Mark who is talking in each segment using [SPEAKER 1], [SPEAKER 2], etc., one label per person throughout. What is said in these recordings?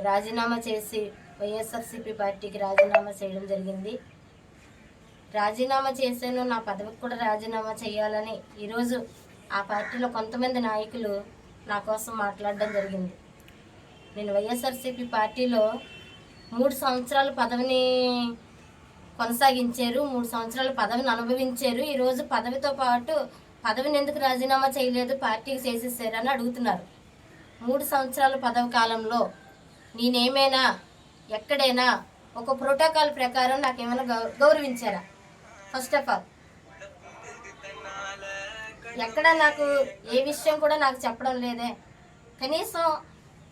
[SPEAKER 1] నేను రాజీనామా చేసి వైఎస్ఆర్సీపీ పార్టీకి రాజీనామా చేయడం జరిగింది. రాజీనామా చేశాను నా పదవికి కూడా రాజీనామా చేయాలని ఈరోజు ఆ పార్టీలో కొంతమంది నాయకులు నా కోసం మాట్లాడడం జరిగింది. నేను వైఎస్ఆర్సీపీ పార్టీలో మూడు సంవత్సరాల పదవిని కొనసాగించారు మూడు సంవత్సరాల పదవిని అనుభవించారు. ఈరోజు పదవితో పాటు పదవిని ఎందుకు రాజీనామా చేయలేదు పార్టీకి చేసేసారు అని అడుగుతున్నారు. మూడు సంవత్సరాల పదవి కాలంలో నేనేమైనా ఎక్కడైనా ఒక ప్రోటోకాల్ ప్రకారం నాకేమైనా గౌ- గౌరవించారా? ఫస్ట్ ఆఫ్ ఆల్ ఎక్కడ నాకు ఏ విషయం కూడా నాకు చెప్పడం లేదే. కనీసం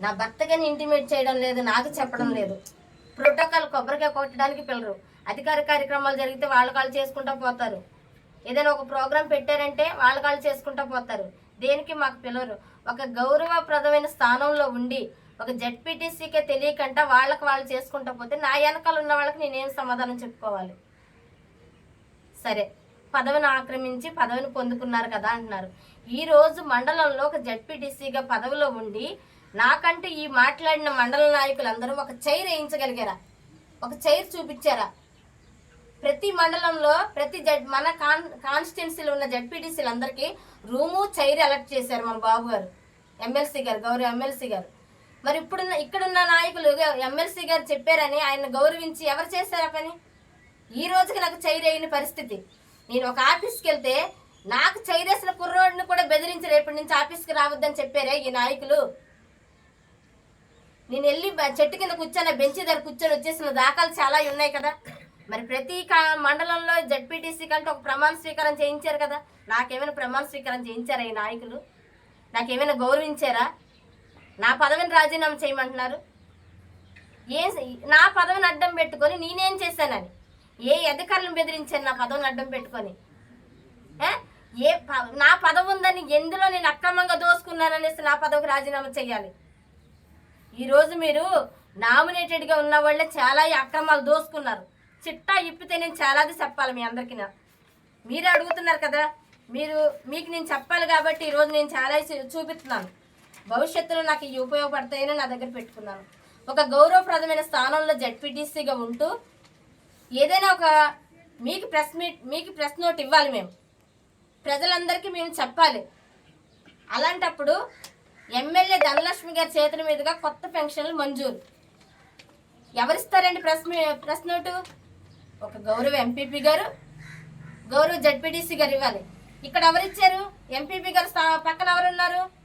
[SPEAKER 1] నా భర్తగాని ఇంటిమేట్ చేయడం లేదు నాకు చెప్పడం లేదు. ప్రోటోకాల్ కొబ్బరికాయ కొట్టడానికి పిల్లరు అధికార కార్యక్రమాలు జరిగితే వాళ్ళ కాళ్ళు చేసుకుంటూ పోతారు. ఏదైనా ఒక ప్రోగ్రాం పెట్టారంటే వాళ్ళ కాళ్ళు చేసుకుంటూ పోతారు. దేనికి మాకు పిల్లరు ఒక గౌరవప్రదమైన స్థానంలో ఉండి ఒక జడ్పీటీసీకే తెలియకుండా వాళ్ళకి వాళ్ళు చేసుకుంటా పోతే నా వెనకాల ఉన్న వాళ్ళకి నేనేం సమాధానం చెప్పుకోవాలి? సరే పదవిని ఆక్రమించి పదవిని పొందుకున్నారు కదా అంటున్నారు. ఈరోజు మండలంలో ఒక జడ్పీటీసీగా పదవిలో ఉండి నాకంటే ఈ మాట్లాడిన మండల నాయకులందరూ ఒక చైర్ వేయించగలిగారా? ఒక చైర్ చూపించారా? ప్రతి మండలంలో ప్రతి జడ్ మన కాన్ కాన్స్టిట్యున్సీలో ఉన్న జడ్పీటీసీలు అందరికీ రూము చైర్ అలర్ట్ చేశారు మన బాబు గారు ఎమ్మెల్సీ గారు గౌరవ ఎమ్మెల్సీ గారు. మరి ఇప్పుడున్న ఇక్కడున్న నాయకులు ఎమ్మెల్సీ గారు చెప్పారని ఆయన గౌరవించి ఎవరు చేశారా పని? ఈ రోజుకి నాకు చైరేయని పరిస్థితి. నేను ఒక ఆఫీస్కి వెళ్తే నాకు చైరేసిన కుర్రోడిని కూడా బెదిరించి రేపటి నుంచి ఆఫీస్కి రావద్దని చెప్పారే ఈ నాయకులు. నేను వెళ్ళి చెట్టు కింద కూర్చొని బెంచి దగ్గర కూర్చొని వచ్చేసిన దాఖలు చాలా ఉన్నాయి కదా. మరి ప్రతి కా- మండలంలో జడ్పీటీసీ కంటే ఒక ప్రమాణ స్వీకారం చేయించారు కదా. నాకేమైనా ప్రమాణ స్వీకారం చేయించారా ఈ నాయకులు? నాకేమైనా గౌరవించారా? నా పదవిని రాజీనామా చేయమంటున్నారు? ఏం నా పదవిని అడ్డం పెట్టుకొని నేనేం చేశానని? ఏ అధికారులను బెదిరించాను నా పదవిని అడ్డం పెట్టుకొని? ఏ? ఏ ప- నా పదవి ఉందని ఎందులో నేను అక్రమంగా దోసుకున్నాననేసి నా పదవికి రాజీనామా చేయాలి? ఈరోజు మీరు నామినేటెడ్గా ఉన్న వాళ్ళే చాలా అక్రమాలు దోసుకున్నారు. చిట్టా ఇప్పితే నేను చాలాది చెప్పాలి మీ అందరికీ మీరే అడుగుతున్నారు కదా? మీరు మీకు నేను చెప్పాలి కాబట్టి ఈరోజు నేను చాలా చూ- చూపిస్తున్నాను. భవిష్యత్తులో నాకు ఇవి ఉపయోగపడతాయని నా దగ్గర పెట్టుకున్నాను. ఒక గౌరవప్రదమైన స్థానంలో జడ్పీటీసీగా ఉంటూ ఏదైనా ఒక మీకు ప్రెస్ మీట్ మీకు ప్రెస్ నోట్ ఇవ్వాలి మేము. ప్రజలందరికీ మేము చెప్పాలి. అలాంటప్పుడు ఎమ్మెల్యే ధనలక్ష్మి గారి చేతుల మీదుగా కొత్త పెన్షన్లు మంజూరు. ఎవరిస్తారండి ప్రెస్ ప్రెస్ నోటు? ఒక గౌరవ ఎంపీపీ గారు గౌరవ జడ్పీటీసీ గారు ఇవ్వాలి. ఇక్కడ ఎవరిచ్చారు? ఎంపీపీ గారు స్థా- పక్కన ఎవరున్నారు?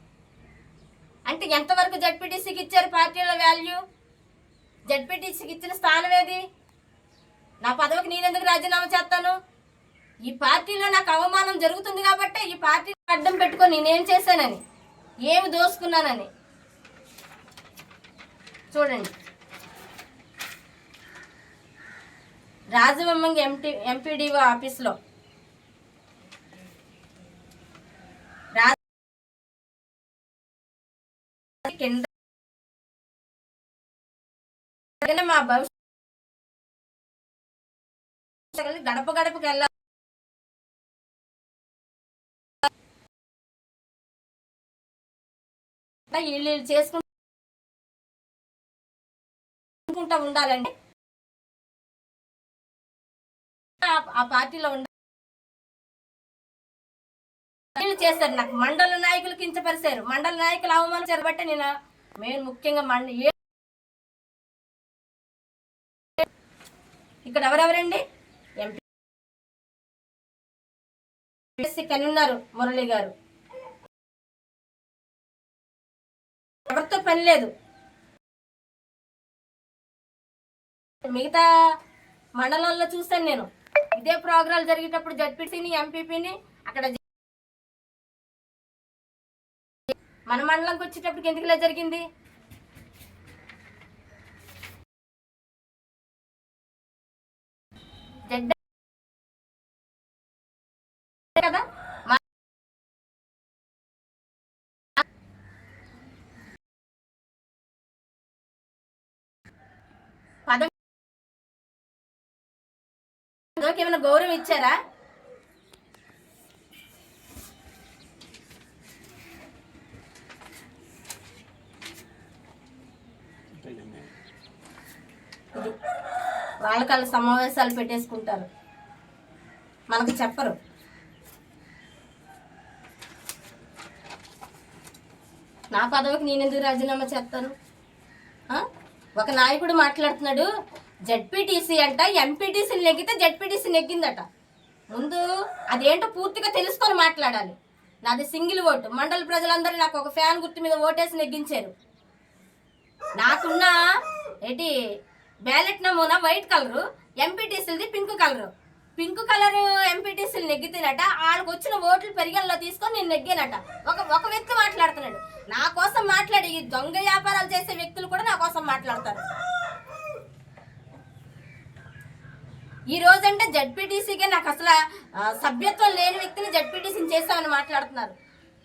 [SPEAKER 1] అంటే ఎంతవరకు జడ్పీటీసీకి ఇచ్చారు పార్టీల వాల్యూ? జడ్పీటీసీకి ఇచ్చిన స్థానం ఏది? నా పదవికి నేనెందుకు రాజీనామా చేస్తాను? ఈ పార్టీలో నాకు అవమానం జరుగుతుంది కాబట్టి ఈ పార్టీ అడ్డం పెట్టుకొని నేనేం చేశానని ఏమి దోసుకున్నానని. చూడండి. రాజవమ్మంగి ఎంటీ ఎంపీడీఓ ఆఫీస్లో కింద మా భవిష్యత్తు గడప గడపకి వెళ్ళాలి వీళ్ళు చేసుకుంటా ఉండాలండి ఆ- పార్టీలో ఉండాలి చేస్తారు. నాకు మండల నాయకులు కించపరిచారు. మండల నాయకులు అవమానం బట్టి నేను మెయిన్ ముఖ్యంగా మండ ఏ- ఇక్కడ ఎవరెవరండి? ఎంపీ కని ఉన్నారు మురళి గారు. ఎవరితో పని లేదు. మిగతా మండలంలో చూశాను నేను. ఇదే ప్రోగ్రాం జరిగేటప్పుడు జడ్పీసీని ఎంపీపీని అక్కడ మన మండలంకి వచ్చేటప్పటికి ఎందుకు ఇలా జరిగింది? జడ్డ కదా? ఏమైనా గౌరవం ఇచ్చారా? ఇది. వాళ్ళకి సమావేశాలు పెట్టేసుకుంటారు. మనకు చెప్పరు. నా పదవికి నేను ఎందుకు రాజీనామా చేస్తాను? ఒక నాయకుడు మాట్లాడుతున్నాడు జడ్పీటీసీ అంట ఎంపీటీసీ నెగ్గితే జడ్పీటీసీ నెగ్గిందట. ముందు అదేంటో పూర్తిగా తెలుసుకొని మాట్లాడాలి. నాది సింగిల్ ఓటు. మండల ప్రజలందరూ నాకు ఒక ఫ్యాన్ గుర్తు మీద ఓటేసి నెగ్గించారు. నాకున్న ఏంటి బ్యాలెట్ నమూనా వైట్ కలరు ఎంపీటీసీలది పింక్ కలరు. పింక్ కలర్ ఎంపీటీసీలు నెగ్గితేనట వాళ్ళకి వచ్చిన ఓట్లు పరిగణలో తీసుకొని నేను నెగ్గానట. ఒక ఒక వ్యక్తి మాట్లాడుతున్నాడు. నా కోసం మాట్లాడి ఈ దొంగ వ్యాపారాలు చేసే వ్యక్తులు కూడా నా కోసం మాట్లాడతారు. ఈ రోజంటే జడ్పీటీసీకే నాకు అసలు సభ్యత్వం లేని వ్యక్తిని జడ్పీటీసీని చేస్తామని మాట్లాడుతున్నారు.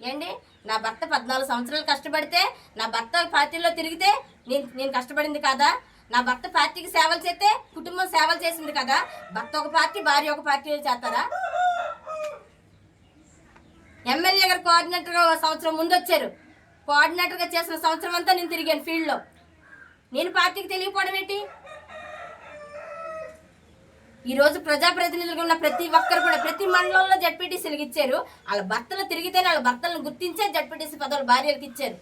[SPEAKER 1] ఏంటి? నా భర్త పద్నాలుగు సంవత్సరాలు కష్టపడితే నా భర్త పార్టీలో తిరిగితే నేను నేను కష్టపడింది కాదా? నా భర్త పార్టీకి సేవలు చేస్తే కుటుంబం సేవలు చేసింది కదా? భర్త ఒక పార్టీ భార్య ఒక పార్టీలో చేస్తారా? ఎమ్మెల్యే గారు కోఆర్డినేటర్గా ఒక సంవత్సరం ముందు వచ్చారు. కోఆర్డినేటర్గా చేసిన సంవత్సరం అంతా నేను తిరిగాను ఫీల్డ్లో నేను పార్టీకి తెలియకపోవడం ఏంటి? ఈ రోజు ప్రజాప్రతినిధులుగా ఉన్న ప్రతి ఒక్కరు కూడా ప్రతి మండలంలో జడ్పీటీసీలకు ఇచ్చారు. వాళ్ళ భర్తలు తిరిగితేనే వాళ్ళ భర్తలను గుర్తించే జడ్పీటీసీ పదవులు భార్యలకు ఇచ్చారు.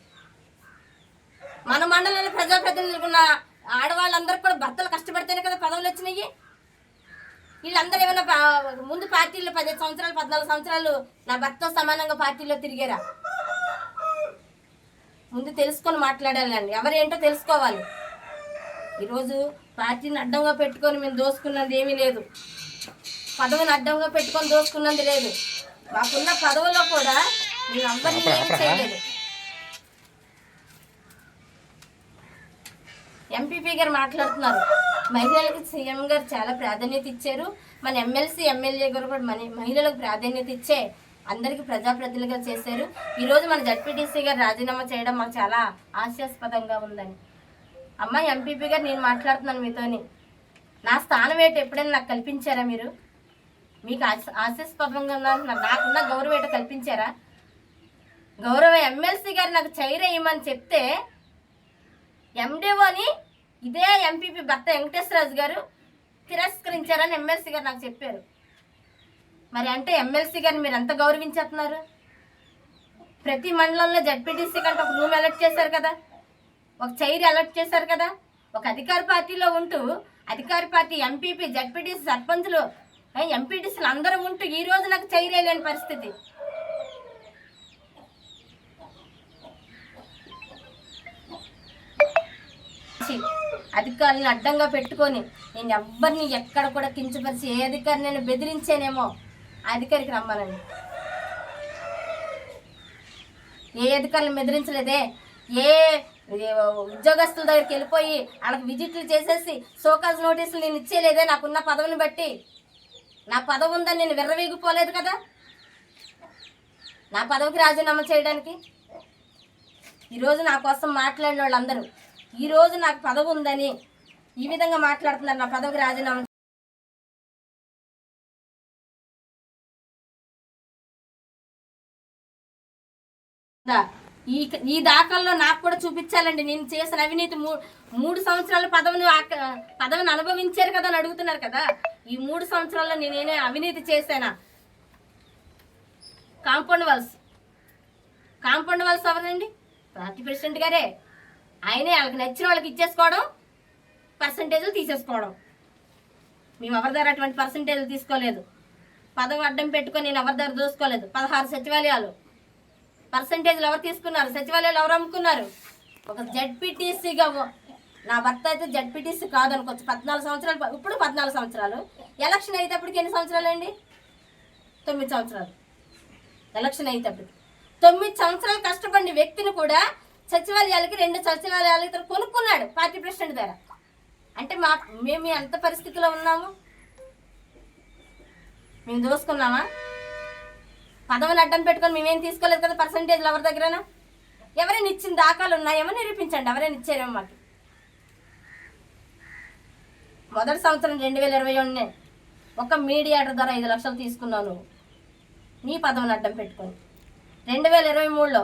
[SPEAKER 1] మన మండలంలో ప్రజాప్రతినిధులుగా ఉన్న ఆడవాళ్ళందరూ కూడా భర్తలు కష్టపడితేనే కదా పదవులు వచ్చినాయి. వీళ్ళందరూ ఏమైనా ముందు పార్టీలో పదిహేను సంవత్సరాలు పద్నాలుగు సంవత్సరాలు నా భర్త సమానంగా పార్టీలో తిరిగారా? ముందు తెలుసుకొని మాట్లాడాలండి. ఎవరేంటో తెలుసుకోవాలి. ఈరోజు పార్టీని అడ్డంగా పెట్టుకొని మేము దోసుకున్నది ఏమీ లేదు. పదవిని అడ్డంగా పెట్టుకొని దోసుకున్నది లేదు. మాకున్న పదవిలో కూడా మేము అందరినీ ఏమీ చేయలేదు. ఎంపీపీ గారు మాట్లాడుతున్నారు. మహిళలకు సీఎం గారు చాలా ప్రాధాన్యత ఇచ్చారు. మన ఎమ్మెల్సీ ఎమ్మెల్యే గారు కూడా మన మహిళలకు ప్రాధాన్యత ఇచ్చే అందరికీ ప్రజాప్రతినిధులుగా చేశారు. ఈరోజు మన జడ్పీటీసీ గారు రాజీనామా చేయడం మాకు చాలా హాస్యాస్పదంగా ఉందని. అమ్మ ఎంపీపీ గారు నేను మాట్లాడుతున్నాను మీతోని. నా స్థానం ఏంటి ఎప్పుడైనా నాకు కల్పించారా మీరు? మీకు ఆశీస్ హాస్యాస్పదంగా నాకున్న గౌరవం ఏంటో కల్పించారా? గౌరవ ఎమ్మెల్సీ గారు నాకు చైర్ వేయమని చెప్తే ఎండిఓని ఇదే ఎంపీపీ భర్త వెంకటేశ్వరరాజు గారు తిరస్కరించారని ఎమ్మెల్సీ గారు నాకు చెప్పారు. మరి అంటే ఎమ్మెల్సీ గారిని మీరు ఎంత గౌరవించేస్తున్నారు? ప్రతి మండలంలో జడ్పీటీసీ కంటే ఒక రూమ్ ఎలక్ట్ చేశారు కదా. ఒక చైర్ అలర్ట్ చేశారు కదా? ఒక అధికార పార్టీలో ఉంటూ అధికార పార్టీ ఎంపీపీ జడ్పీటీసీ సర్పంచ్లు ఎంపీటీసీలు అందరూ ఉంటూ ఈ రోజు నాకు చైర్ పరిస్థితి. అధికారులను అడ్డంగా పెట్టుకొని నేను ఎవ్వరిని ఎక్కడ కూడా కించపరిచి ఏ అధికారి నేను బెదిరించానేమో ఆ అధికారికి రమ్మనండి. ఏ అధికారులను బెదిరించలేదే? ఏ ఉద్యోగస్తుల దగ్గరికి వెళ్ళిపోయి వాళ్ళకి విజిట్లు చేసేసి సోకాజ్ నోటీసులు నేను ఇచ్చేలేదే నాకున్న పదవిని బట్టి నా పదవి ఉందని నేను విర్రవీగిపోలేదు కదా నా పదవికి రాజీనామా చేయడానికి ఈరోజు నా కోసం మాట్లాడిన వాళ్ళందరూ ఈరోజు నాకు పదవి ఉందని ఈ విధంగా మాట్లాడుతున్నారు నా పదవికి రాజీనామా దా. ఈ ఈ దాఖల్లో నాకు కూడా చూపించాలండి. నేను చేసిన అవినీతి మూ- మూడు సంవత్సరాల పదవిని ఆక- పదవిని అనుభవించారు కదా అని అడుగుతున్నారు కదా. ఈ మూడు సంవత్సరాల్లో నేనేనే అవినీతి చేశానా? Compound walls. కాంపౌండ్ వాల్స్ ఎవరండి పార్టీ ప్రెసిడెంట్ గారే. ఆయనే వాళ్ళకి నచ్చిన వాళ్ళకి ఇచ్చేసుకోవడం పర్సంటేజ్లు తీసేసుకోవడం. మేము ఎవరి దగ్గర అటువంటి పర్సంటేజ్లు తీసుకోలేదు. పదవి అడ్డం పెట్టుకొని నేను ఎవరి దగ్గర దోసుకోలేదు. పదహారు సచివాలయాలు. పర్సంటేజ్లు ఎవరు తీసుకున్నారు? సచివాలయాలు ఎవరు అమ్ముకున్నారు? ఒక జడ్పీటీసీగా నా భర్త అయితే జడ్పీటీసీ కాదనుకోవచ్చు. పద్నాలుగు సంవత్సరాలు ఇప్పుడు పద్నాలుగు సంవత్సరాలు. ఎలక్షన్ అయ్యేటప్పటికి ఎన్ని సంవత్సరాలు అండి? తొమ్మిది సంవత్సరాలు. ఎలక్షన్ అయ్యేటప్పటికి తొమ్మిది సంవత్సరాలు కష్టపడిన వ్యక్తిని కూడా సచివాలయాలకి రెండు సచివాలయాలకి ఇతను కొనుక్కున్నాడు పార్టీ ప్రెసిడెంట్ దగ్గర అంటే మా మేము ఎంత పరిస్థితిలో ఉన్నాము? మేము దోసుకున్నామా? పదవులు అడ్డం పెట్టుకొని మేమేం తీసుకోలేదు కదా పర్సంటేజ్లు ఎవరి దగ్గరనా? ఎవరైనా ఇచ్చిన దాఖలు ఉన్నాయేమో నిరూపించండి. ఎవరైనా ఇచ్చారేమో మాకు. మొదటి సంవత్సరం రెండు వేల ఇరవై ఒకటి ఒక మీడియాటర్ ద్వారా ఐదు లక్షలు తీసుకున్నావు నువ్వు నీ పదవిని అడ్డం పెట్టుకొని. రెండు వేల ఇరవై మూడులో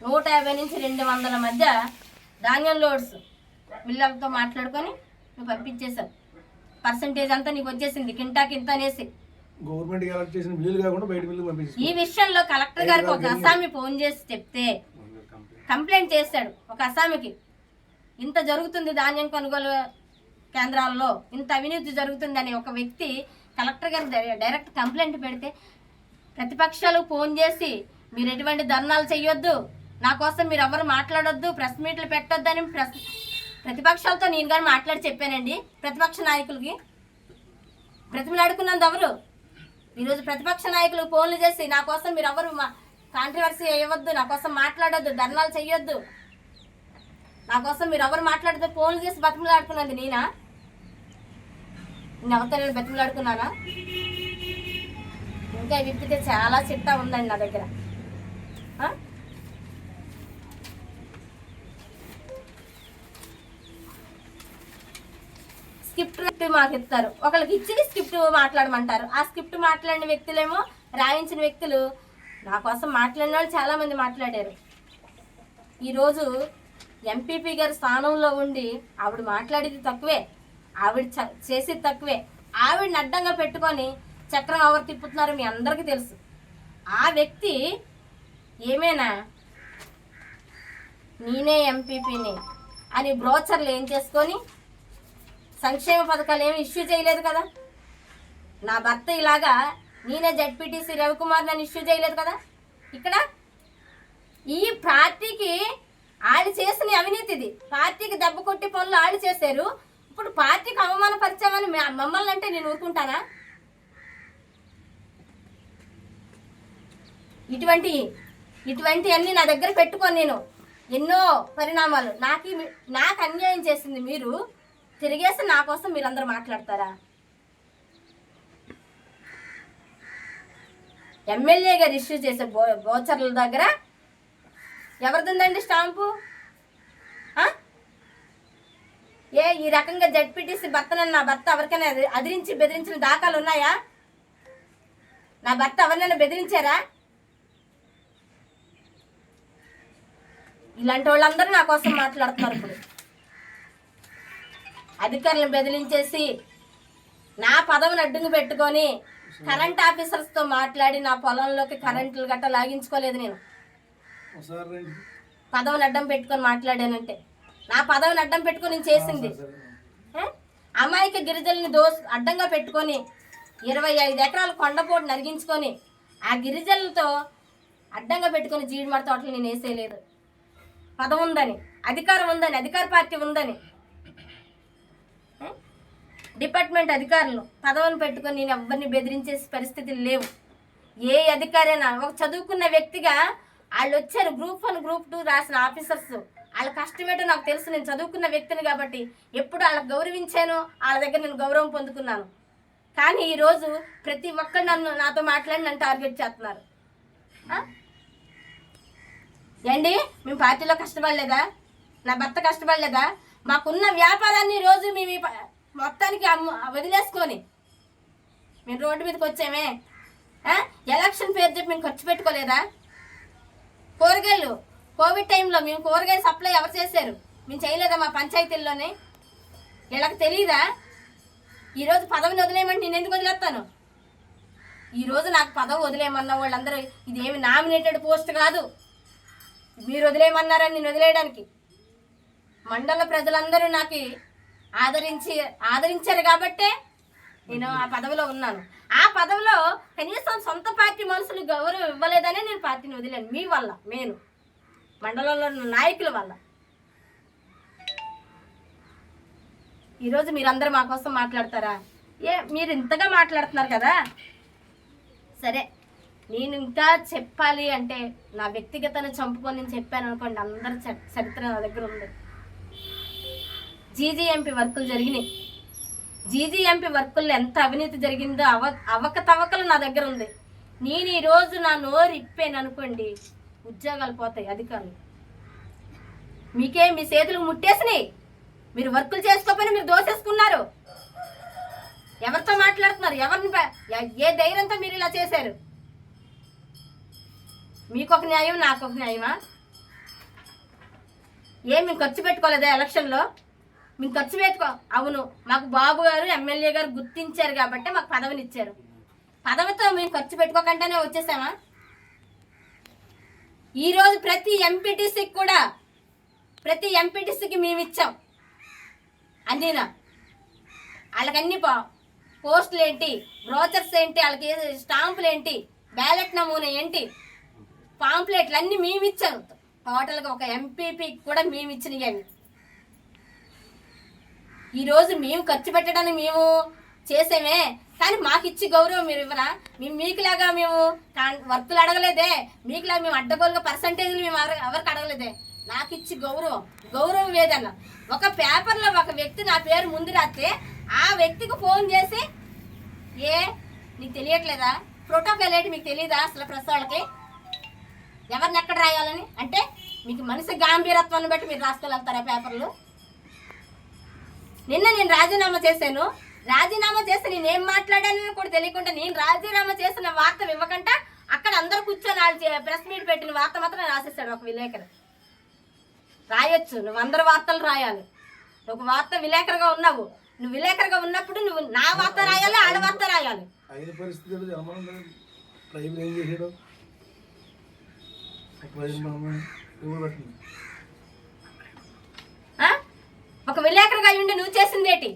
[SPEAKER 1] నూట యాభై నుంచి రెండు వందల మధ్య ధాన్యం లోడ్స్ వీళ్ళతో మాట్లాడుకొని నువ్వు పంపించేశావు. పర్సంటేజ్ అంతా నీకు వచ్చేసింది. కింటాకింత అనేసి.
[SPEAKER 2] గవర్నమెంట్ ఎలక్ట్ చేసిన వీలు కాకుండా బయట వీళ్ళు పంపించి
[SPEAKER 1] ఈ విషయంలో కలెక్టర్ గారికి ఒక అస్సామి ఫోన్ చేసి చెప్తే కంప్లైంట్. చేశాడు ఒక అస్సామికి ఇంత జరుగుతుంది ధాన్యం కొనుగోలు కేంద్రాల్లో ఇంత అవినీతి జరుగుతుందని ఒక వ్యక్తి కలెక్టర్ గారు డైరెక్ట్ కంప్లైంట్ పెడితే ప్రతిపక్షాలు ఫోన్ చేసి మీరు ఎటువంటి ధర్నాలు చేయొద్దు నా కోసం మీరు ఎవరు మాట్లాడొద్దు ప్రెస్ మీట్లు పెట్టొద్దని ప్రెస్ ప్రతిపక్షాలతో నేను కానీ మాట్లాడి చెప్పానండి. ప్రతిపక్ష నాయకులకి ప్రతిమలాడుకున్నందు ఎవరు ఈరోజు ప్రతిపక్ష నాయకులు ఫోన్లు చేసి నా కోసం మీరు ఎవరు మా కాంట్రవర్సీ వేయవద్దు నా కోసం మాట్లాడొద్దు ధర్నాలు చేయొద్దు నా కోసం మీరు ఎవరు మాట్లాడితే ఫోన్లు చేసి బతిమలాడుకున్నది నేనా? నేను ఎవరితో నేను బతిమలాడుకున్నానా? ఇంకా విప్పితే చాలా చిట్టా ఉందండి నా దగ్గర. స్క్రిప్ట్ మాకు ఇస్తారు. ఒకరికి ఇచ్చి స్క్రిప్ట్ మాట్లాడమంటారు. ఆ స్క్రిప్ట్ మాట్లాడిన వ్యక్తులేమో రాయించిన వ్యక్తులు. నా కోసం మాట్లాడిన వాళ్ళు చాలామంది మాట్లాడారు. ఈరోజు ఎంపీపీ గారి స్థానంలో ఉండి ఆవిడ మాట్లాడేది తక్కువే. ఆవిడ చ- చేసేది తక్కువే. ఆవిడని అడ్డంగా పెట్టుకొని చక్రం ఎవరు తిప్పుతున్నారో మీ అందరికీ తెలుసు. ఆ వ్యక్తి ఏమైనా? నేనే ఎంపీపీని అని బ్రోచర్లు ఏం చేసుకొని సంక్షేమ పథకాలు ఏమి ఇష్యూ చేయలేదు కదా? నా భర్త ఇలాగా నేనే జడ్పీటీసీ రవికుమార్ నన్ను ఇష్యూ చేయలేదు కదా? ఇక్కడ ఈ పార్టీకి ఆడి చేసిన అవినీతి ఇది. పార్టీకి దెబ్బ కొట్టి పనులు ఆడి చేశారు. ఇప్పుడు పార్టీకి అవమానపరిచామని మమ్మల్ని అంటే నేను ఊరుకుంటానా? ఇటువంటి ఇటువంటి అన్ని నా దగ్గర పెట్టుకొని నేను. ఎన్నో పరిణామాలు. నాకు నాకు అన్యాయం చేసింది మీరు. తిరిగేసి నా కోసం మీరందరూ మాట్లాడతారా? ఎమ్మెల్యే గారు ఇష్యూ చేసే బో బోచర్ల దగ్గర ఎవరిదిందండి స్టాంపు? ఏ ఈ రకంగా జడ్పీటీసీ భర్తనని నా భర్త ఎవరికైనా అదిరించి బెదిరించిన దాఖలు ఉన్నాయా? నా భర్త ఎవరినైనా బెదిరించారా? ఇలాంటి వాళ్ళందరూ నా కోసం మాట్లాడుతున్నారు ఇప్పుడు. అధికారులను బెదిరించేసి నా పదవిని అడ్డుకు పెట్టుకొని కరెంట్ ఆఫీసర్స్తో మాట్లాడి నా పొలంలోకి కరెంట్లు గట్ట లాగించుకోలేదు నేను. పదవిని అడ్డం పెట్టుకొని మాట్లాడానంటే నా పదవిని అడ్డం పెట్టుకొని నేను చేసింది? అమాయక గిరిజనుల్ని దోస్ అడ్డంగా పెట్టుకొని ఇరవై ఐదు ఎకరాల కొండపోటు నరిగించుకొని ఆ గిరిజనులతో అడ్డంగా పెట్టుకొని జీడిమడ తోటలు నేను వేసేయలేదు పదవి ఉందని అధికారం ఉందని అధికార పార్టీ ఉందని? డిపార్ట్మెంట్ అధికారులు పదవులు పెట్టుకొని నేను ఎవరిని బెదిరించే పరిస్థితులు లేవు. ఏ అధికారైనా ఒక చదువుకున్న వ్యక్తిగా వాళ్ళు వచ్చారు గ్రూప్ వన్ గ్రూప్ టూ రాసిన ఆఫీసర్స్. వాళ్ళ కష్టమేటో నాకు తెలుసు. నేను చదువుకున్న వ్యక్తిని కాబట్టి ఎప్పుడు వాళ్ళకి గౌరవించాను వాళ్ళ దగ్గర నేను గౌరవం పొందుకున్నాను. కానీ ఈరోజు ప్రతి ఒక్కరు నన్ను నాతో మాట్లాడి నన్ను టార్గెట్ చేస్తున్నారు. ఏండి మేము పార్టీలో కష్టపడలేదా? నా భర్త కష్టపడలేదా? మాకున్న వ్యాపారాన్ని రోజు మేము ఈ వదిలేసుకొని. మేము రోడ్డు మీదకి వచ్చామే. ఎలక్షన్ పేరు చెప్పి మేము ఖర్చు పెట్టుకోలేదా? కూరగాయలు కోవిడ్ టైంలో మేము కూరగాయలు సప్లై ఎవరు చేశారు? మేము చేయలేదా మా పంచాయతీల్లోనే? వీళ్ళకి తెలియదా ఈరోజు పదవిని వదిలేయమంటే నేను ఎందుకు వదిలేస్తాను? ఈరోజు నాకు పదవి వదిలేయమన్న వాళ్ళందరూ ఇదేమి నామినేటెడ్ పోస్ట్ కాదు. మీరు వదిలేయమన్నారని నేను వదిలేయడానికి. మండల ప్రజలందరూ నాకు ఆదరించి ఆదరించారు కాబట్టే నేను ఆ పదవిలో ఉన్నాను. ఆ పదవిలో కనీసం సొంత పార్టీ మనుషులు గౌరవం ఇవ్వలేదనే నేను పార్టీని వదిలేను. మీ వల్ల నేను. మండలంలో ఉన్న నాయకుల వల్ల. ఈరోజు మీరందరూ మా కోసం మాట్లాడతారా? ఏ మీరు ఇంతగా మాట్లాడుతున్నారు కదా? సరే నేను ఇంకా చెప్పాలి అంటే నా వ్యక్తిగతను చంపుకొని నేను చెప్పాను అనుకోండి అందరి చ- చరిత్ర నా దగ్గర ఉంది. జీజీఎంపీ వర్కులు జరిగినాయి. జీజీఎంపీ వర్కుల్లో ఎంత అవినీతి జరిగిందో అవ అవకతవకలు నా దగ్గర ఉంది. నేను ఈరోజు నా నోరు ఇప్పాను అనుకోండి ఉద్యోగాలు పోతాయి అధికారులు. మీకే మీ చేతులు ముట్టేసినాయి. మీరు వర్కులు చేసుకోకపోయినా మీరు దోసేసుకున్నారు. ఎవరితో మాట్లాడుతున్నారు? ఎవరిని ఏ ధైర్యంతో మీరు ఇలా చేశారు? మీకు ఒక న్యాయం నాకు ఒక న్యాయమా? ఏం ఖర్చు పెట్టుకోలేదా ఎలక్షన్లో? మేము ఖర్చు పెట్టుకో అవును మాకు బాబు గారు ఎమ్మెల్యే గారు గుర్తించారు కాబట్టి మాకు పదవిని ఇచ్చారు పదవితో మేము ఖర్చు పెట్టుకోకుండానే వచ్చేసామా? ఈరోజు ప్రతి ఎంపీటీసీకి కూడా ప్రతి ఎంపీటీసీకి మేము ఇచ్చాం. అందినా వాళ్ళకన్నీ పో పోస్టులు ఏంటి? బ్రోచర్స్ ఏంటి? వాళ్ళకి స్టాంపులు ఏంటి? బ్యాలెట్ నమూనా ఏంటి? పాంప్లెట్లు అన్నీ మేము ఇచ్చాం టోటల్గా ఒక ఎంపీపీకి కూడా మేము ఇచ్చినవి అవి ఈరోజు మేము ఖర్చు పెట్టడానికి మేము చేసేమే కానీ మాకు ఇచ్చి గౌరవం మీరు ఇవ్వరా? మేము మీకులాగా మేము వర్కులు అడగలేదే. మీకులాగా మేము అడ్డగోలుగా పర్సంటేజ్లు మేము ఎవరికి అడగలేదే. నాకు ఇచ్చి గౌరవం. గౌరవం ఏదన్న ఒక పేపర్లో ఒక వ్యక్తి నా పేరు ముందు రాస్తే ఆ వ్యక్తికి ఫోన్ చేసి ఏ నీకు తెలియట్లేదా? ప్రోటోకాల్ ఏంటి మీకు తెలియదా అసలు ప్రెస్ వాళ్ళకి ఎవరిని ఎక్కడ రాయాలని? అంటే మీకు మనసు గాంభీరత్వాన్ని బట్టి మీరు రాసుకోగలుగుతారా పేపర్లు? నిన్న నేను రాజీనామా చేశాను. రాజీనామా చేస్తే నేను ఏం మాట్లాడానని కూడా తెలియకుండా నేను రాజీనామా చేసిన వార్త ఇవ్వకుండా అక్కడ అందరు కూర్చొని వాళ్ళు ప్రెస్ మీట్ పెట్టిన వార్త మాత్రం రాసేస్తాడు ఒక విలేకరు. రాయొచ్చు నువ్వు అందరు వార్తలు రాయాలి. ఒక వార్త విలేకరుగా ఉన్నావు. నువ్వు విలేకరుగా ఉన్నప్పుడు నువ్వు నా వార్త రాయాలి ఆడ వార్త రాయాలి.
[SPEAKER 2] పరిస్థితులు జనమనం ట్రైబుల్ ఏం చేసాడు ట్రైబుల్ మనం ఎవరు పట్టింది
[SPEAKER 1] ఆ? ఒక విలేకరుగా ఉండి నువ్వు చేసిందేటి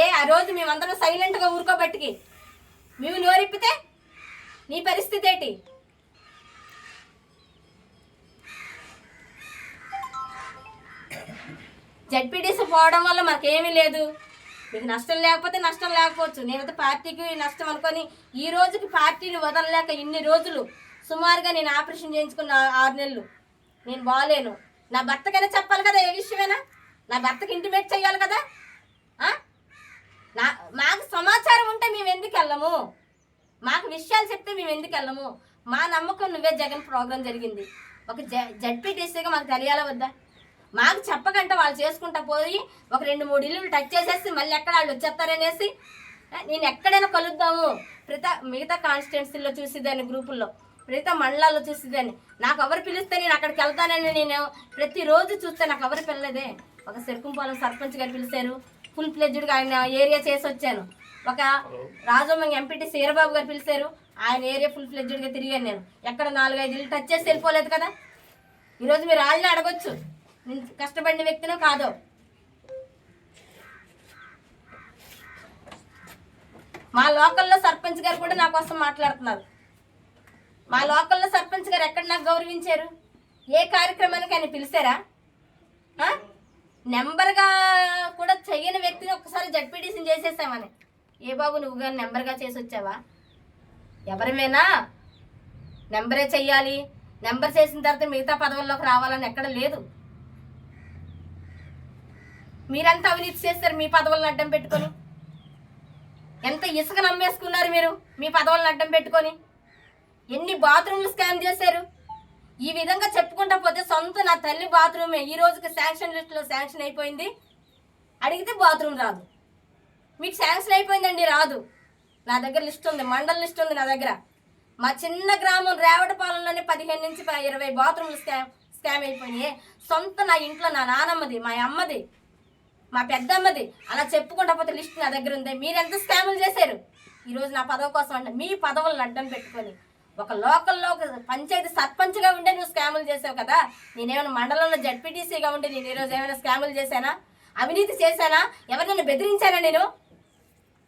[SPEAKER 1] ఏ ఆ రోజు మేమందరం సైలెంట్గా ఊరుకోబట్టికి. మేము నోరిప్పితే నీ పరిస్థితి ఏంటి? జడ్పీటీసీ పోవడం వల్ల మాకేమీ లేదు. మీకు నష్టం లేకపోతే నష్టం లేకపోవచ్చు. నేనైతే పార్టీకి నష్టం అనుకొని ఈ రోజుకి పార్టీని వదలలేక ఇన్ని రోజులు సుమారుగా నేను ఆపరేషన్ చేయించుకున్న ఆరు నెలలు. నేను బాగాలేను నా భర్తకైనా చెప్పాలి కదా ఏ విషయమైనా? నా భర్తకి ఇంటిమేట్ చేయాలి కదా? నా మాకు సమాచారం ఉంటే మేము ఎందుకు వెళ్ళము? మాకు విషయాలు చెప్తే మేము ఎందుకు వెళ్ళము? మా నమ్మకం నువ్వే జగన్ ప్రోగ్రాం జరిగింది. ఒక జ జడ్పీటీసీగా మాకు తెలియాలా వద్దా? మాకు చెప్పకంటే వాళ్ళు చేసుకుంటా పోయి ఒక రెండు మూడు ఇల్లు టచ్ చేసేసి మళ్ళీ ఎక్కడ వాళ్ళు వచ్చేస్తారనేసి నేను ఎక్కడైనా కలుద్దాము. మిగతా మిగతా కాన్స్టిట్యున్సీలో చూసేదాన్ని గ్రూపుల్లో. మిగతా మండలాల్లో చూసేదాన్ని. నాకు ఎవరు పిలిస్తే నేను అక్కడికి వెళ్తానని నేను ప్రతిరోజు చూస్తే నాకు ఎవరు పిల్లలేదే ఒక సెరుకుంపాలెం సర్పంచ్ గారు పిలిచారు. ఫుల్ ప్లెడ్జ్డ్గా ఆయన ఏరియా చేసి వచ్చాను. ఒక రాజమంగ ఎంపీటీ సీరబాబు గారు పిలిచారు. ఆయన ఏరియా ఫుల్ ఫ్లెడ్జ్డ్గా తిరిగాను నేను. ఎక్కడ నాలుగైదు ఇల్లు టచ్ చేసి వెళ్ళిపోలేదు కదా? ఈరోజు మీరు వాళ్ళని అడగొచ్చు. నేను కష్టపడిన వ్యక్తినో కాదో. మా లోకల్లో సర్పంచ్ గారు కూడా నా కోసం మాట్లాడుతున్నారు. మా లోకల్లో సర్పంచ్ గారు ఎక్కడ నాకు గౌరవించారు? ఏ కార్యక్రమానికి ఆయన పిలిచారా? నెంబర్గా కూడా చెయ్యని వ్యక్తిని ఒక్కసారి జడ్పీటీసీని చేసేసామని ఏ బాబు నువ్వు కానీ నెంబర్గా చేసి వచ్చావా? ఎవరిమైనా? నెంబరే చెయ్యాలి. నెంబర్ చేసిన తర్వాత మిగతా పదవుల్లోకి రావాలని ఎక్కడ లేదు. మీరంతా అవినీతి చేస్తారు మీ పదవులను అడ్డం పెట్టుకొని. ఎంత ఇసుక నమ్మేసుకున్నారు మీరు మీ పదవులను అడ్డం పెట్టుకొని? ఎన్ని బాత్రూమ్లు స్కాన్ చేశారు? ఈ విధంగా చెప్పుకుంటా పోతే సొంత నా తల్లి బాత్రూమే. ఈ రోజుకి శాంక్షన్ లిస్టులో శాంక్షన్ అయిపోయింది. అడిగితే బాత్రూమ్ రాదు. మీకు శాంక్షన్ అయిపోయిందండి రాదు. నా దగ్గర లిస్ట్ ఉంది మండల లిస్ట్ ఉంది నా దగ్గర. మా చిన్న గ్రామం రేవటపాలెంలోనే పదిహేను నుంచి ఇరవై బాత్రూమ్లు స్కామ్ స్కామ్ అయిపోయినాయి. సొంత నా ఇంట్లో నా నానమ్మది మా అమ్మది మా పెద్దమ్మది. అలా చెప్పుకుంటా పోతే లిస్ట్ నా దగ్గర ఉంది. మీరు ఎంత స్కాములు చేశారు? ఈరోజు నా పదవి కోసం అంటే మీ పదవులను అడ్డం పెట్టుకొని. ఒక లోకల్లో ఒక పంచాయతీ సర్పంచ్గా ఉండే నువ్వు స్కాములు చేసావు కదా? నేనేమైనా మండలంలో జడ్పీటీసీగా ఉండి నేను ఈరోజు ఏమైనా స్కాములు చేశానా? అవినీతి చేశానా? ఎవరినైనా బెదిరించానా నేను?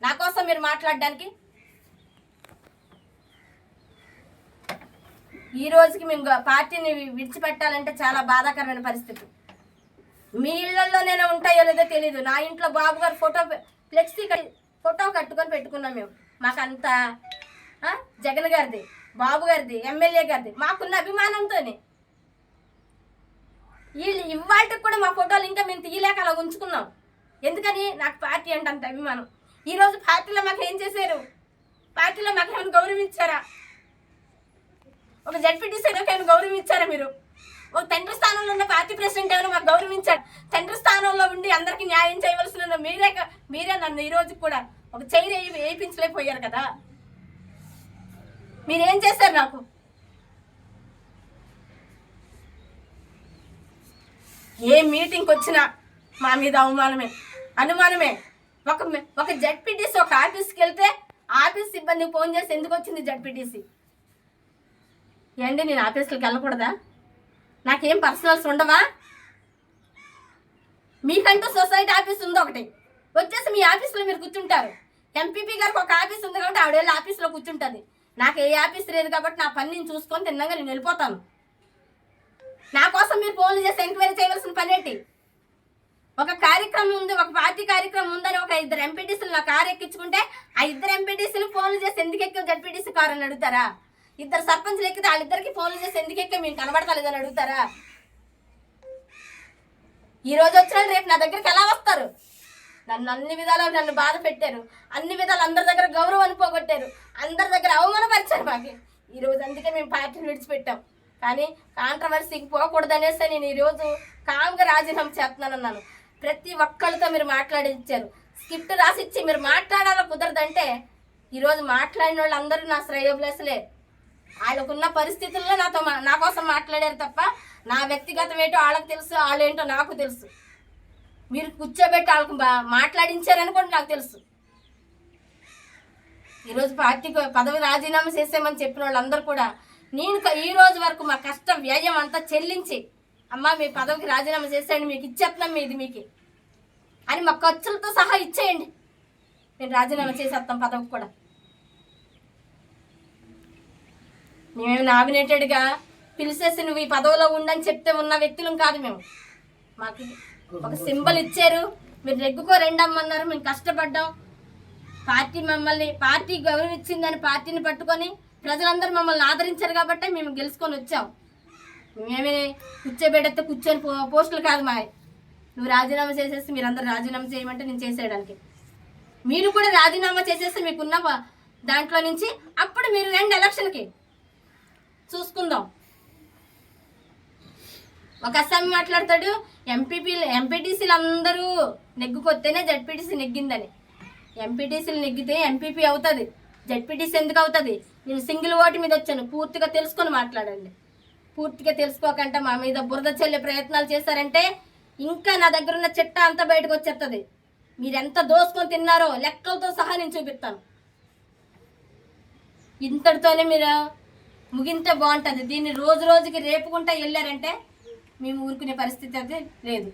[SPEAKER 1] నా కోసం మీరు మాట్లాడడానికి? ఈ రోజుకి మేము పార్టీని విడిచిపెట్టాలంటే చాలా బాధాకరమైన పరిస్థితి. మీ ఇళ్ళలోనైనా ఉంటాయో లేదో తెలీదు. నా ఇంట్లో బాబు గారు ఫోటో ఫ్లెక్సీ ఫోటో కట్టుకొని పెట్టుకున్నాం మేము. మాకు జగన్ గారిది. బాబు గారిది ఎమ్మెల్యే గారిది మాకున్న అభిమానంతోనే. వీళ్ళు ఇవాళకి కూడా మా ఫోటోలు ఇంకా మేము తీయలేక అలా ఉంచుకున్నాం. ఎందుకని? నాకు పార్టీ అంటే అంత అభిమానం. ఈరోజు పార్టీలో మాకు ఏం చేశారు? పార్టీలో మాకు ఏమైనా గౌరవించారా? ఒక జడ్పీటీసీ ఏమైనా గౌరవించారా మీరు? ఒక తండ్రి స్థానంలో ఉన్న పార్టీ ప్రెసిడెంట్ ఏమైనా మాకు గౌరవించారు? తండ్రి స్థానంలో ఉండి అందరికీ న్యాయం చేయవలసిన మీరే మీరే నన్ను ఈరోజు కూడా ఒక చైర్ వేయించలేకపోయారు కదా. మీరేం చేశారు నాకు? ఏ మీటింగ్కి వచ్చినా మా మీద అవమానమే అనుమానమే. ఒక ఒక జడ్పీటీసీ ఒక ఆఫీస్కి వెళ్తే ఆఫీస్ సిబ్బందికి ఫోన్ చేసి ఎందుకు వచ్చింది జడ్పీటీసీ? ఏంటి నేను ఆఫీస్కి వెళ్ళకూడదా? నాకేం పర్సనల్స్ ఉండవా? మీకంటూ సొసైటీ ఆఫీస్ ఉంది ఒకటి. వచ్చేసి మీ ఆఫీస్లో మీరు కూర్చుంటారు. ఎంపీపీ గారికి ఒక ఆఫీస్ ఉంది కాబట్టి ఆవిడ వెళ్ళి ఆఫీస్లో కూర్చుంటుంది. నాకు ఏ ఆఫీస్ లేదు కాబట్టి నా పని నేను చూసుకొని తిన్నాగా నేను వెళ్ళిపోతాను. నా కోసం మీరు ఫోన్లు చేసి ఎంక్వైరీ చేయవలసిన పని ఏంటి? ఒక కార్యక్రమం ఉంది ఒక పార్టీ కార్యక్రమం ఉందని ఒక ఇద్దరు ఎంపీటీసీలు నా కారు ఎక్కించుకుంటే ఆ ఇద్దరు ఎంపీటీసీలు ఫోన్లు చేసి ఎందుకు ఎక్కావు జడ్పీటీసీ కారు అని అడుగుతారా? ఇద్దరు సర్పంచ్లు ఎక్కితే వాళ్ళిద్దరికి ఫోన్లు చేసి ఎందుకు ఎక్కా మేము కనబడతలేదని అడుగుతారా? ఈ రోజు వచ్చిన రేపు నా దగ్గరికి ఎలా వస్తారు? నన్ను అన్ని విధాలు నన్ను బాధ పెట్టారు. అన్ని విధాలు అందరి దగ్గర గౌరవాన్ని పోగొట్టారు. అందరి దగ్గర అవమానపరిచారు మాకు. ఈరోజు అందుకే మేము పార్టీని విడిచిపెట్టాం. కానీ కాంట్రవర్సీకి పోకూడదనేసి నేను ఈరోజు కామ్గా రాజీనామా చేస్తున్నానన్నాను. ప్రతి ఒక్కళ్ళతో మీరు మాట్లాడించారు. స్క్రిప్ట్ రాసిచ్చి మీరు మాట్లాడాలో కుదరదంటే ఈరోజు మాట్లాడిన వాళ్ళు అందరూ నా శ్రేయోభిలాసులే వాళ్ళకున్న పరిస్థితుల్లో నాతో మా- నా కోసం మాట్లాడారు తప్ప నా వ్యక్తిగతం ఏంటో వాళ్ళకి తెలుసు వాళ్ళు ఏంటో నాకు తెలుసు. మీరు కూర్చోబెట్టి వాళ్ళకు మాట్లాడించారనుకోండి నాకు తెలుసు. ఈరోజు పార్టీకి పదవి రాజీనామా చేసేమని చెప్పిన వాళ్ళందరూ కూడా నేను ఈ రోజు వరకు మా కష్ట వ్యయం అంతా చెల్లించి అమ్మా మీ పదవికి రాజీనామా చేసేయండి మీకు ఇచ్చేస్తున్నాం మీది మీకు. అని మా ఖర్చులతో సహా ఇచ్చేయండి. నేను రాజీనామా చేసేస్తాం పదవికి కూడా. మేమేమి నామినేటెడ్గా పిలిచేసి నువ్వు ఈ పదవిలో ఉండని చెప్తే ఉన్న వ్యక్తులం కాదు మేము. మాకు ఒక సింబల్ ఇచ్చారు. మీరు రెగ్గుకో రెండమ్మన్నారు మేము కష్టపడ్డాం. పార్టీ మమ్మల్ని పార్టీ గౌరవించిందని పార్టీని పట్టుకొని ప్రజలందరూ మమ్మల్ని ఆదరించారు కాబట్టి మేము గెలుచుకొని వచ్చాం. మేమే కూర్చోబెడితే కూర్చొని పో పోస్టులు కాదు మా నువ్వు రాజీనామా చేసేసి మీరందరూ రాజీనామా చేయమంటే నేను చేసేయడానికి. మీరు కూడా రాజీనామా చేసేసి మీకున్న దాంట్లో నుంచి అప్పుడు మీరు రెండు ఎలక్షన్కి చూసుకుందాం. ఒక అస్సామి మాట్లాడతాడు. ఎంపీపీ ఎంపీటీసీలు అందరూ నెగ్గుకొస్తేనే జడ్పీటీసీ నెగ్గిందని. ఎంపీటీసీలు నెగ్గితే ఎంపీపీ అవుతుంది. జడ్పీటీసీ ఎందుకు అవుతుంది? నేను సింగిల్ ఓటు మీద వచ్చాను. పూర్తిగా తెలుసుకొని మాట్లాడండి. పూర్తిగా తెలుసుకోకుండా మా మీద బురద చల్లే ప్రయత్నాలు చేశారంటే ఇంకా నా దగ్గర ఉన్న చిట్ట అంతా బయటకు వచ్చేస్తుంది మీరెంత దోసుకొని తిన్నారో లెక్కలతో సహా నేను చూపిస్తాను. ఇంతటితోనే మీరు ముగింతే బాగుంటుంది. దీన్ని రోజు రోజుకి రేపుకుంటా వెళ్ళారంటే మేము ఊరుకునే పరిస్థితి అయితే లేదు.